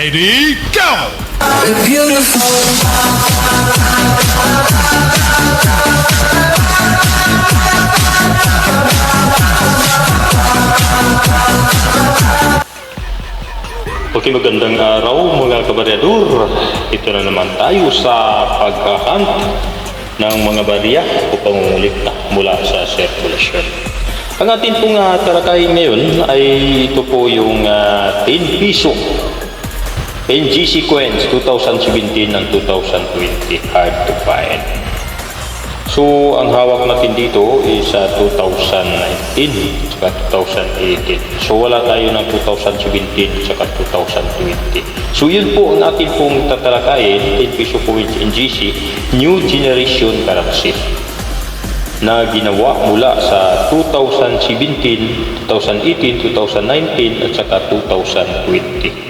Ready, go! Okay, magandang araw mga kabaryador. Ito na naman tayo sa pagkakant ng mga barya o pangungulikta mula sa circulation. Ang atin pong uh, talakayin ngayon ay ito po yung ah, 10 piso NG sequence 2017 and 2020 hard to find. So, ang hawak natin dito is sa 2019 at 2018. So, wala tayo ng 2017 at 2020. So, yun po ang atin pong tatalakayin, 10 peso coins in GC, New Generation Currency na ginawa mula sa 2017, 2018, 2019 at saka 2020.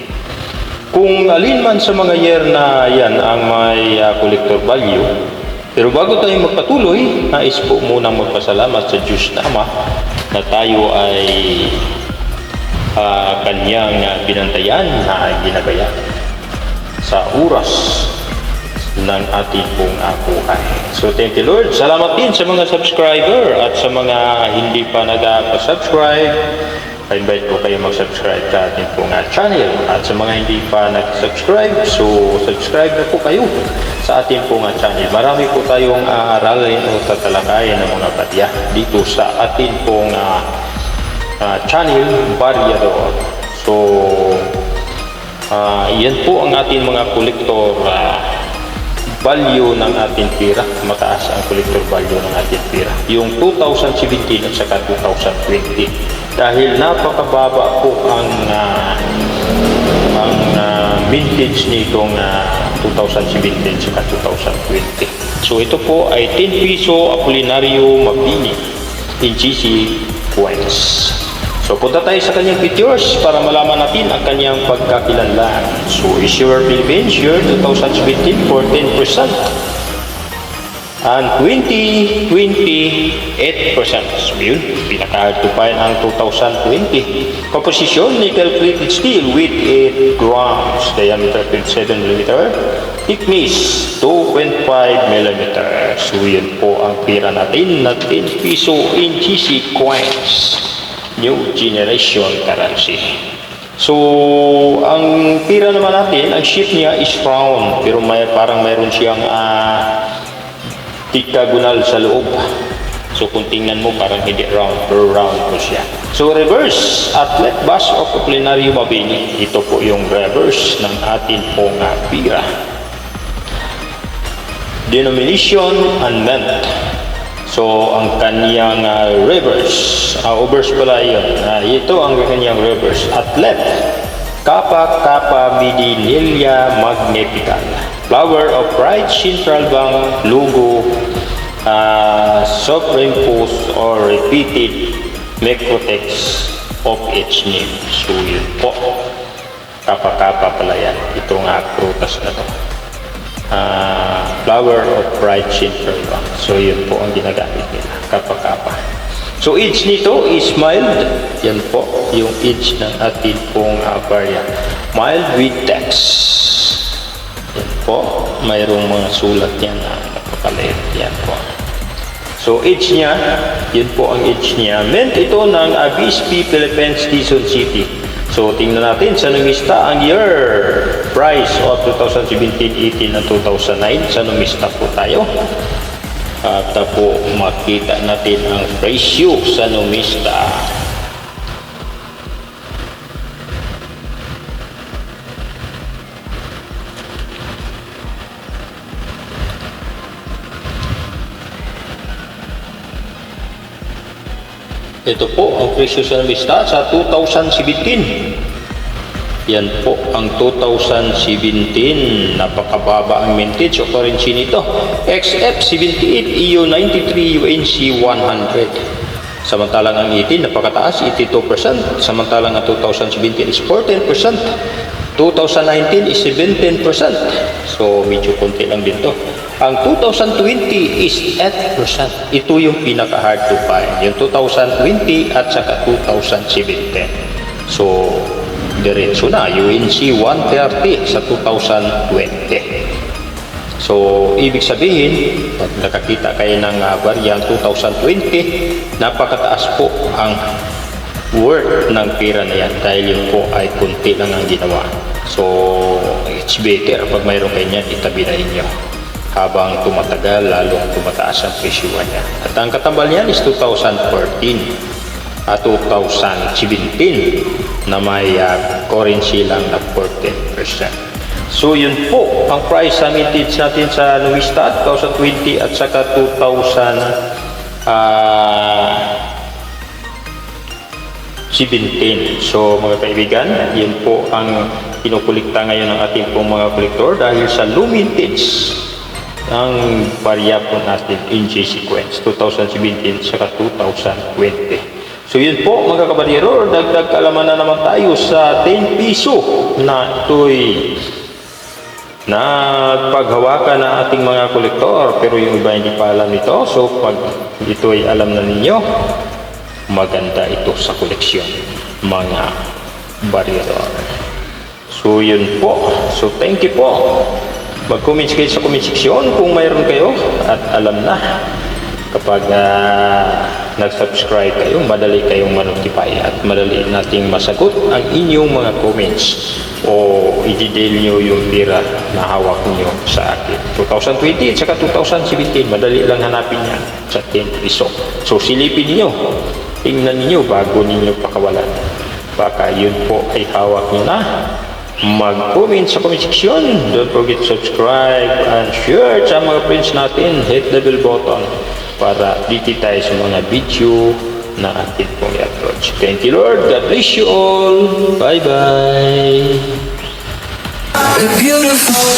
Kung alin man sa mga year na yan ang may uh, collector value, pero bago tayo magpatuloy, nais po munang magpasalamat sa Diyos na Ama na tayo ay uh, kanyang uh, binantayan na ginagaya sa oras ng ating pong uh. So thank you Lord. Salamat din sa mga subscriber at sa mga hindi pa nag-subscribe. I-invite po kayo mag-subscribe sa ating pong uh, channel. At sa mga hindi pa nag-subscribe, so subscribe na po kayo sa ating pong uh, channel. Marami po tayong aaralin o tatalakayan ng mga badya dito sa ating pong uh, uh, channel, Variador. So, uh, yan po ang ating mga kolektor uh, value ng ating pira. Mataas ang collector value ng ating pira. Yung 2017 at saka 2020. Dahil napakababa po ang uh, ang uh, vintage nitong uh, 2017 at saka 2020. So ito po ay 10 piso Apolinario Mabini in GC coins. So punta tayo sa kanyang pictures para malaman natin ang kanyang pagkakilanlan. So is your Philippines year 2017 for 10%. And 2020, 8%. So yun, find ang 2020. Composition, nickel plated steel with 8 grams, diameter 27 mm, thickness 2.5 mm. So yun po ang pira natin na 10 piso in GC coins. New generation currency. So, ang pira naman natin, ang shape niya is round, pero may, parang mayroon siyang uh, tikagonal sa loob. So kung tingnan mo parang hindi round, pero round po siya. So reverse at left bus of Apolinario Mabini. Ito po yung reverse ng atin pong pira. Denomination unmeant. So ang kanyang uh, reverse, uh, obverse pala yun. Uh, ito ang kanyang reverse. At left, Kappa Kappa Midinilia Magnifica. Flower of Bright Central Bank logo uh, superimposed or repeated macrotext of its name. So yun po. Kappa-kappa pala yan. Ito nga prutas na to. Uh, flower of Bright Central Bank. So yun po ang ginagamit nila. Kappa-kappa. So age nito is mild. Yan po yung age ng ating pong uh, variant. Mild with text. Yan po. Mayroong mga sulat yan na napakaliit. Yan po. So age niya, yun po ang age niya. Meant ito ng Abispi, Philippines, Quezon City. So tingnan natin sa numista ang year price of 2017, 18 at 2009. Sa numista po tayo. At po makita natin ang ratio sa numista. Ito po ang presyo sa numista sa 2017. Yan po ang 2017. Napakababa ang mintage o currency nito. XF78, EU93, UNC 100. Samantalang ang 18, napakataas, 82%. Samantalang ang 2017 is 14%. 2019 is 17%. So, medyo konti lang din to. Ang 2020 is 8%. Ito yung pinaka-hard to find. Yung 2020 at saka 2017. So, diretso na UNC 130 sa 2020. So, ibig sabihin, pag nakakita kayo ng uh, variant 2020, napakataas po ang worth ng pera na yan dahil yun po ay kunti lang ang ginawa. So, it's better pag mayroon kayo niyan, itabi na inyo. Habang tumatagal, lalong tumataas ang presyo niya. At ang katambal niyan is 2014 at 2017 na may uh, currency lang na 14%. So yun po ang price submitted natin sa Nuistad 2020 at saka 2000 ah 17. So mga kaibigan, yun po ang kinukulikta ngayon ng ating pong mga kolektor dahil sa lumintage ang barya natin in J sequence 2017 saka 2020. So yun po mga kabaryero, dagdag kaalaman na naman tayo sa 10 piso na ito'y na paghawakan ng ating mga kolektor. Pero yung iba hindi pa alam ito so pag ito ay alam na ninyo maganda ito sa koleksyon mga barrier so yun po. So thank you po. Mag-comment kayo sa comment section kung mayroon kayo at alam na kapag ah, nag-subscribe kayo, madali kayong manotify at madali nating masagot ang inyong mga comments o i-detail nyo yung pira na hawak nyo sa akin. 2020 at saka 2017, madali lang hanapin yan sa 10 piso. So silipin niyo, tingnan niyo bago ninyo pakawalan. Baka yun po ay hawak nyo na mag-comment sa comment section. Don't forget to subscribe and share sa mga friends natin. Hit the bell button para dito tayo sa mga video na atin pong i-approach. Thank you Lord. God bless you all. Bye-bye. Beautiful.